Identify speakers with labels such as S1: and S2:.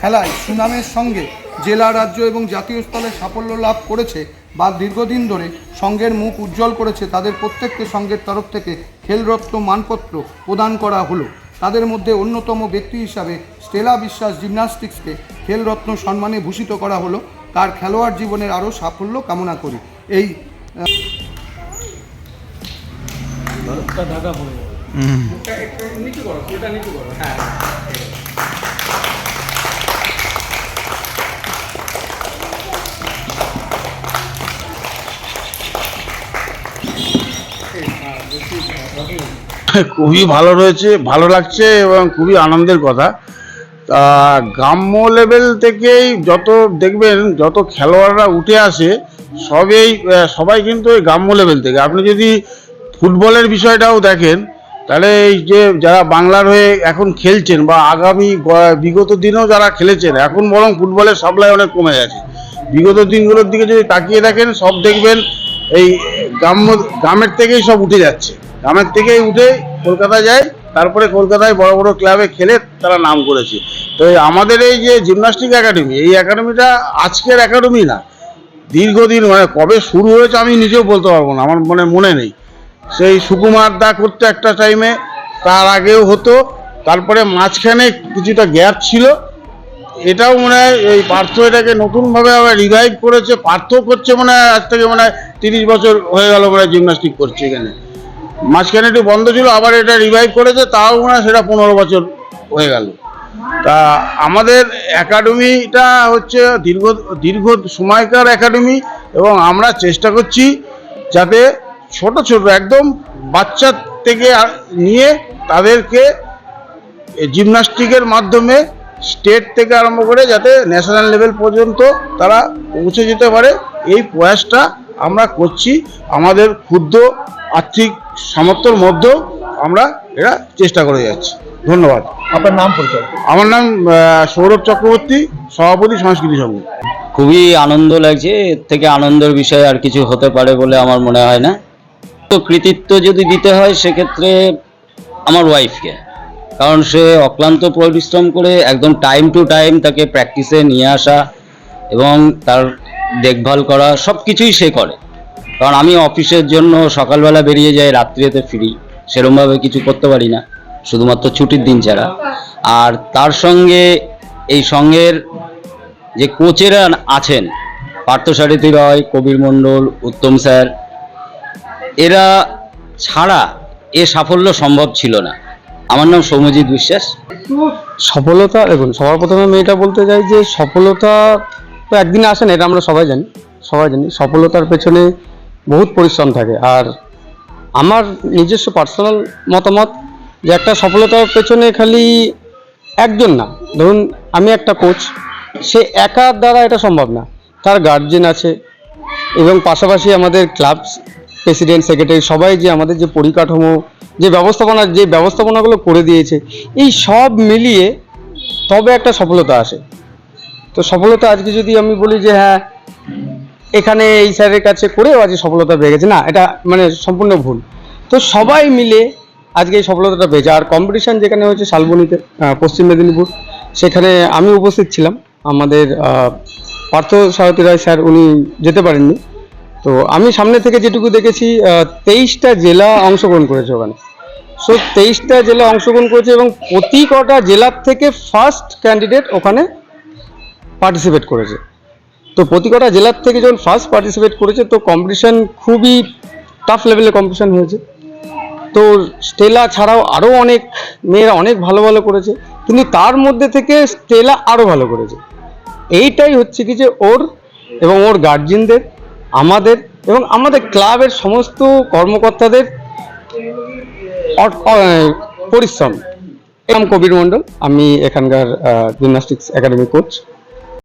S1: খেলায় সুনামের সঙ্গে জেলা রাজ্য এবং জাতীয় স্তরে সাফল্য লাভ করেছে বা দীর্ঘদিন ধরে সংঘের মুখ উজ্জ্বল করেছে তাদের প্রত্যেককে সংঘের তরফ থেকে খেলরত্ন মানপত্র প্রদান করা হলো। তাদের মধ্যে অন্যতম ব্যক্তি হিসাবে স্টেলা বিশ্বাস জিমন্যাস্টিক্সকে খেলরত্ন সম্মানে ভূষিত করা হলো। তার খেলোয়াড় জীবনের আরও সাফল্য কামনা করি। এই
S2: খুবই ভালো রয়েছে, ভালো লাগছে এবং খুবই আনন্দের কথা। তা গ্রাম্য লেভেল থেকেই যত দেখবেন, যত খেলোয়াড়রা উঠে আসে, সবেই সবাই কিন্তু ওই গ্রাম্য লেভেল থেকে। আপনি যদি ফুটবলের বিষয়টাও দেখেন, তাহলে এই যে যারা বাংলার হয়ে এখন খেলছেন বা আগামী বিগত দিনেও যারা খেলেছেন, এখন বরং ফুটবলের সাপ্লাই অনেক কমে গেছে। বিগত দিনগুলোর দিকে যদি তাকিয়ে দেখেন, সব দেখবেন এই গ্রাম্য, গ্রামের থেকেই সব উঠে যাচ্ছে। গ্রামের থেকেই উঠে কলকাতা যায়, তারপরে কলকাতায় বড় বড় ক্লাবে খেলে তারা নাম করেছে। তো আমাদের এই যে জিমনাস্টিক একাডেমি এই একাডেমিটা আজকের একাডেমি না। দীর্ঘদিন মানে কবে শুরু হয়েছে আমি নিজেও বলতে পারব না, আমার মনে মনে নেই। সেই সুকুমার দা করতে একটা টাইমে তার আগেও হতো, তারপরে মাঝখানে কিছুটা গ্যাপ ছিল এটাও মনে হয় এই পার্থ এটাকে নতুনভাবে আবার রিভাইভ করেছে পার্থ করছে মনে হয়, আজ থেকে মনে হয় তিরিশ বছর হয়ে গেল মনে হয় জিমনাস্টিক করছে এখানে। মাঝখানে একটু বন্ধ ছিল, আবার এটা রিভাইভ করেছে, তাও মনে হয় সেটা পনেরো বছর হয়ে গেল। তা আমাদের একাডেমিটা হচ্ছে দীর্ঘ দীর্ঘ সময়কার একাডেমি এবং আমরা চেষ্টা করছি যাতে ছোট ছোট, একদম বাচ্চা থেকে নিয়ে তাদেরকে জিমনাস্টিকের মাধ্যমে স্টেট থেকে আরম্ভ করে যাতে ন্যাশনাল লেভেল পর্যন্ত তারা পৌঁছে যেতে পারে এই প্রয়াসটা আমরা করছি। আমাদের ক্ষুদ্র আর্থিক সামর্থ্যের মধ্যেও আমরা এটা চেষ্টা করে যাচ্ছি। ধন্যবাদ।
S3: আপনার নাম পরিচয়?
S2: আমার নাম সৌরভ চক্রবর্তী সভাপতি সংস্কৃতি সংঘ।
S4: খুবই আনন্দ লাগছে এর থেকে আনন্দের বিষয় আর কিছু হতে পারে বলে আমার মনে হয় না। তো কৃতিত্ব যদি দিতে হয় সেক্ষেত্রে আমার ওয়াইফকে কারণ সে অক্লান্ত পরিশ্রম করে একদম টাইম টু টাইম তাকে প্র্যাকটিসে নিয়ে আসা এবং তার দেখভাল করা সব কিছুই সে করে। কারণ আমি অফিসের জন্য সকালবেলা বেরিয়ে যাই, রাত্রিতে ফিরি, সেরমভাবে কিছু করতে পারি না, শুধুমাত্র ছুটির দিন ছাড়া। আর তার সঙ্গে এই সঙ্গের যে কোচেরা আছেন, পার্থসারথী রয়, কবির মণ্ডল, উত্তম স্যার, এরা ছাড়া এ সাফল্য সম্ভব ছিল না। আমার নাম সৌম্যজিৎ বিশ্বাস।
S3: সফলতা, দেখুন, সবার প্রথমে আমি এটা বলতে চাই যে সফলতা তো একদিনে আসে না, এটা আমরা সবাই জানি সবাই জানি। সফলতার পেছনে বহুত পরিশ্রম থাকে। আর আমার নিজস্ব পার্সোনাল মতামত যে একটা সফলতার পেছনে খালি একজন না। ধরুন, আমি একটা কোচ সে একার দ্বারা এটা সম্ভব না। তার গার্জেন আছে এবং পাশাপাশি আমাদের ক্লাব প্রেসিডেন্ট, সেক্রেটারি, সবাই যে আমাদের যে পরিকাঠামো, যে ব্যবস্থাপনা, যে ব্যবস্থাপনাগুলো করে দিয়েছে, এই সব মিলিয়ে তবে একটা সফলতা আসে। তো সফলতা আজকে যদি আমি বলি যে হ্যাঁ এখানে এই স্যারের কাছে করেও আজকে সফলতা পেয়ে গেছে, না, এটা মানে সম্পূর্ণ ভুল। তো সবাই মিলে আজকে এই সফলতাটা পেয়েছে। আর কম্পিটিশান যেখানে হয়েছে শালবনীতে পশ্চিম মেদিনীপুর, সেখানে আমি উপস্থিত ছিলাম। আমাদের পার্থ সারথী রায় স্যার, উনি যেতে পারেননি। তো আমি সামনে থেকে যেটুকু দেখেছি তেইশটা জেলা অংশগ্রহণ করেছে ওখানে। সো তেইশটা জেলা অংশগ্রহণ করেছে এবং প্রতি কটা জেলার থেকে ফার্স্ট ক্যান্ডিডেট ওখানে পার্টিসিপেট করেছে। তো প্রতি কটা জেলার থেকে যখন ফার্স্ট পার্টিসিপেট করেছে, তো কম্পিটিশন খুবই টাফ লেভেলে কম্পিটিশান হয়েছে। তো স্টেলা ছাড়াও আরও অনেক মেয়েরা অনেক ভালো ভালো করেছে, কিন্তু তার মধ্যে থেকে স্টেলা আরও ভালো করেছে। এইটাই হচ্ছে কি যে ওর এবং ওর গার্জিয়ানদের আমাদের এবং আমাদের ক্লাবের সমস্ত কর্মকর্তাদের পরিশ্রম। এরকম কবির মণ্ডল, আমি এখানকার জিমনাস্টিক্স একাডেমি কোচ